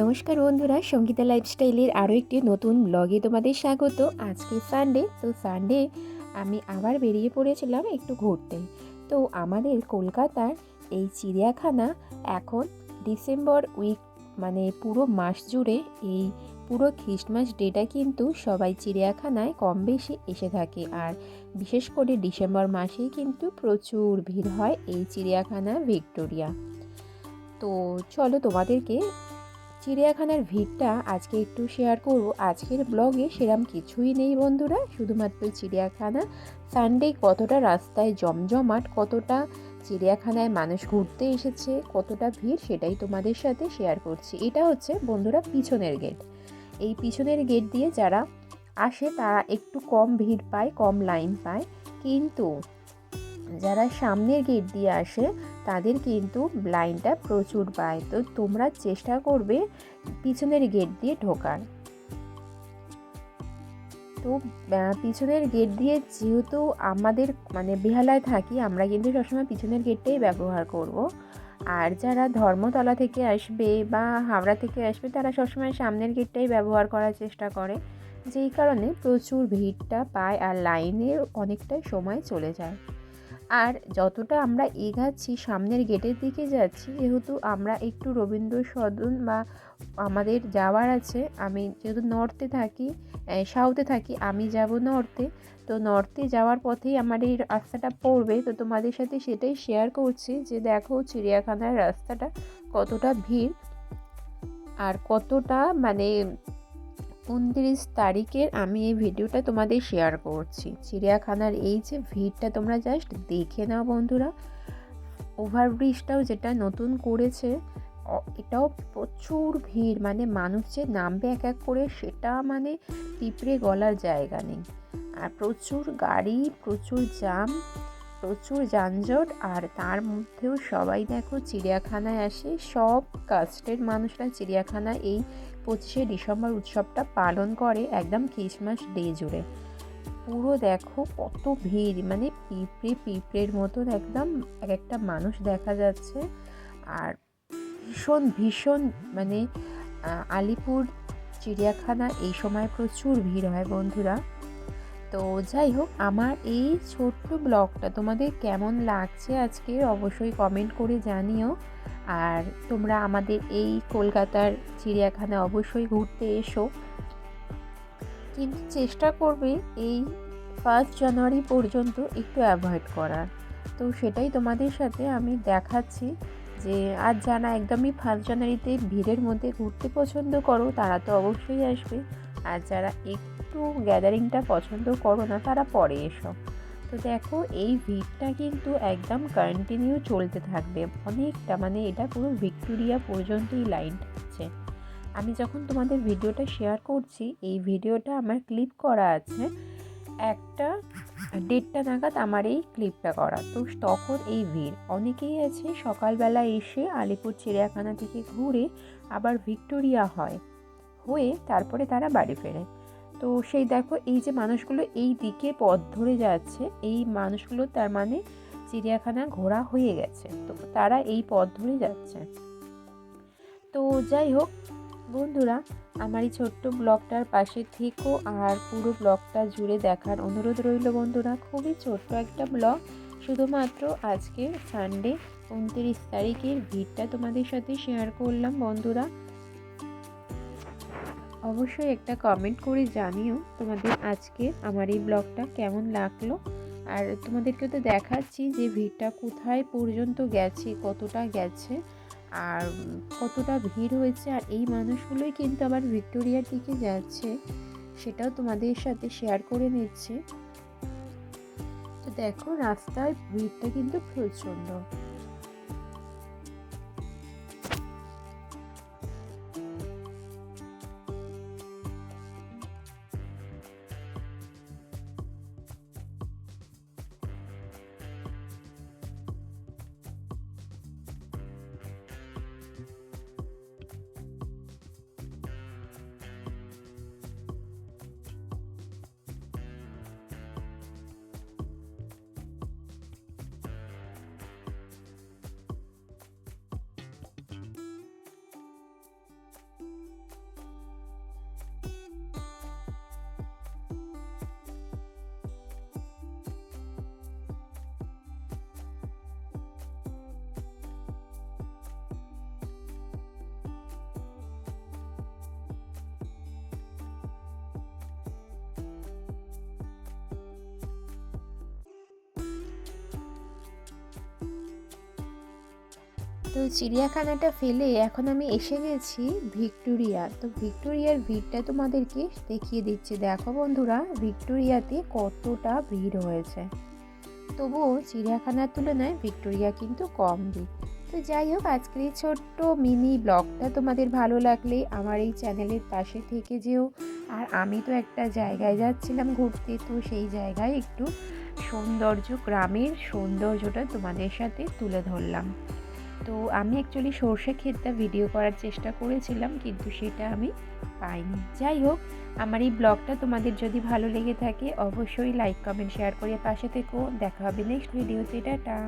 নমস্কার বন্ধুরা, সঙ্গীতা লাইফস্টাইলের আরও একটি নতুন ব্লগে তোমাদের স্বাগত। আজকে সানডে তো সানডে আমি আবার বেরিয়ে পড়েছিলাম একটু ঘুরতে। তো আমাদের কলকাতার এই চিড়িয়াখানা এখন ডিসেম্বর উইক মানে পুরো মাস জুড়ে এই পুরো খ্রিস্টমাস ডেটা কিন্তু সবাই চিড়িয়াখানায় কম বেশি এসে থাকে। আর বিশেষ করে ডিসেম্বর মাসেই কিন্তু প্রচুর ভিড় হয় এই চিড়িয়াখানা ভিক্টোরিয়া। তো চলো তোমাদেরকে চিড়িয়াখানার ভিড়টা আজকে একটু শেয়ার করব। আজকের ব্লগে সেরম কিছুই নেই বন্ধুরা, শুধুমাত্র চিড়িয়াখানা। সানডে কতটা রাস্তায় জমজমাট, কতটা চিড়িয়াখানায় মানুষ ঘুরতে এসেছে, কতটা ভিড় সেটাই তোমাদের সাথে শেয়ার করছি। এটা হচ্ছে বন্ধুরা পিছনের গেট এই পিছনের গেট দিয়ে যারা আসে তারা একটু কম ভিড় পায়, কম লাইন পায়। কিন্তু যারা সামনের গেট দিয়ে আসে, তাদের কিন্তু লাইনটা প্রচুর পায়। তো তোমরা চেষ্টা করবে পিছনের গেট দিয়ে ঢোকার। তো পিছনের গেট দিয়ে যেহেতু আমাদের মানে বেহালায় থাকি, আমরা কিন্তু সবসময় পিছনের গেটটাই ব্যবহার করব। আর যারা ধর্মতলা থেকে আসবে বা হাওড়া থেকে আসবে, তারা সবসময় সামনের গেটটাই ব্যবহার করার চেষ্টা করে। যেই কারণে প্রচুর ভিড়টা পায় আর লাইনের অনেকটাই সময় চলে যায়। আর যতটা আমরা এগাচ্ছি, সামনের গেটের দিকে যাচ্ছি, যেহেতু আমরা একটু রবীন্দ্র সদন বা আমাদের যাওয়ার আছে, আমি যেহেতু নর্থে থাকি সাউথে থাকি, আমি যাব নর্থে তো নর্থে যাওয়ার পথেই আমার এই রাস্তাটা পড়বে। তো তোমাদের সাথে সেটাই শেয়ার করছি যে দেখো চিড়িয়াখানার রাস্তাটা কতটা ভিড় আর কতটা মানে উনত্রিশ তারিখের আমি এই ভিডিওটা তোমাদের শেয়ার করছি। চিড়িয়াখানার এই যে ভিড়টা তোমরা জাস্ট দেখে নাও বন্ধুরা। ওভারব্রিজটাও যেটা নতুন করেছে এটাও প্রচুর ভিড়। মানে মানুষ যে নামবে এক এক করে, সেটা মানে পিঁপড়ে গলার জায়গা নেই। আর প্রচুর গাড়ি, প্রচুর জাম প্রচুর যানজট, আর তার মধ্যেও সবাই দেখো চিড়িয়াখানায় আসে। সব কাস্টের মানুষরা চিড়িয়াখানায় এই পঁচিশে ডিসেম্বর উৎসবটা পালন করে একদম ক্রিসমাস ডে জুড়ে। পুরো দেখো কত ভিড় মানে পিঁপড়ে পিঁপড়ের মতন একদম এক একটা মানুষ দেখা যাচ্ছে। আর ভীষণ ভীষণ মানে আলিপুর, চিড়িয়াখানা এই সময় প্রচুর ভিড় হয় বন্ধুরা। তো যাই হোক, আমার এই ছোট্ট ব্লগটা তোমাদের কেমন লাগছে আজকে অবশ্যই কমেন্ট করে জানিও। আর তোমরা আমাদের এই কলকাতার চিড়িয়াখানা অবশ্যই ঘুরতে এসো। কিন্তু চেষ্টা করবে এই ফার্স্ট জানুয়ারি পর্যন্ত একটু অ্যাভয়েড করার। তো সেটাই তোমাদের সাথে আমি দেখাচ্ছি যে, আর জানা একদমই ফার্স্ট জানুয়ারিতে ভিড়ের মধ্যে ঘুরতে পছন্দ করো, তারা তো অবশ্যই আসবে। আর যারা একটু গ্যাদারিংটা পছন্দ করো না, তারা পরে এসো। তো দেখো, এই ভিড়টা কিন্তু একদম কন্টিনিউ চলতে থাকবে। অনেকটা মানে এটা পুরো ভিক্টোরিয়া পর্যন্তই লাইন থাকছে আমি যখন তোমাদের ভিডিওটা শেয়ার করছি, এই ভিডিওটা আমার ক্লিপ করা আছে। একটা দেড়টা নাগাদ আমার এই ক্লিপটা করা। তো তখন এই ভিড়। অনেকেই আছে, সকালবেলা এসে আলিপুর চিড়িয়াখানা থেকে ঘুরে আবার ভিক্টোরিয়া হয়। হয়ে তারপরে তারা বাড়ি ফেরে। তো সেই দেখো, এই যে মানুষগুলো এই দিকে পথ ধরে যাচ্ছে, এই মানুষগুলো তার মানে চিড়িয়াখানা ঘোরা হয়ে গেছে। তো তারা এই পথ ধরে যাচ্ছে। তো যাই হোক, বন্ধুরা, আমার এই ছোট্ট ব্লগটার পাশে থেকো আর পুরো ব্লগটা জুড়ে দেখার অনুরোধ রইল বন্ধুরা। খুবই ছোট্ট একটা ব্লগ, শুধুমাত্র আজকে সানডে উনত্রিশ তারিখের ভিড়টা তোমাদের সাথে শেয়ার করলাম বন্ধুরা। অবশ্যই একটা কমেন্ট করে জানিও তোমাদের আজকে আমার এই ব্লগটা কেমন লাগল। আর তোমাদেরকে তো দেখাচ্ছি যে ভিড়টা কোথায় পর্যন্ত গেছে, কতটা গেছে, আর কতটা ভিড় হয়েছে, আর এই মানুষগুলোই কিন্তু আবার ভিক্টোরিয়ার দিকে যাচ্ছে, সেটাও তোমাদের সাথে শেয়ার করে নিচ্ছে। তো দেখো, রাস্তায় ভিড়টা কিন্তু প্রচণ্ড। তো চিড়িয়াখানাটা ফেলে এখন আমি এসে গেছি ভিক্টোরিয়া। তো ভিক্টোরিয়ার ভিড়টা তোমাদেরকে দেখিয়ে দিচ্ছি। দেখো বন্ধুরা, ভিক্টোরিয়াতে কতটা ভিড় হয়েছে। তবুও চিড়িয়াখানার তুলনায় ভিক্টোরিয়া কিন্তু কম ভিড়। তো যাই হোক, আজকের এই ছোট্ট মিনি ব্লগটা তোমাদের ভালো লাগলে আমার এই চ্যানেলের পাশে থেকে যেও। আর আমি তো একটা জায়গায় যাচ্ছিলাম ঘুরতে, তো সেই জায়গায় একটু সৌন্দর্য, গ্রামের সৌন্দর্যটা তোমাদের সাথে তুলে ধরলাম। তো আমি অ্যাকচুয়ালি সর্ষে ক্ষেতটা ভিডিও করার চেষ্টা করেছিলাম, কিন্তু সেটা আমি পাইনি। যাই হোক, আমার এই ব্লগটা তোমাদের যদি ভালো লেগে থাকে, অবশ্যই লাইক কমেন্ট শেয়ার করে পাশে থেকো। দেখা হবে নেক্সট ভিডিওতে টাটা।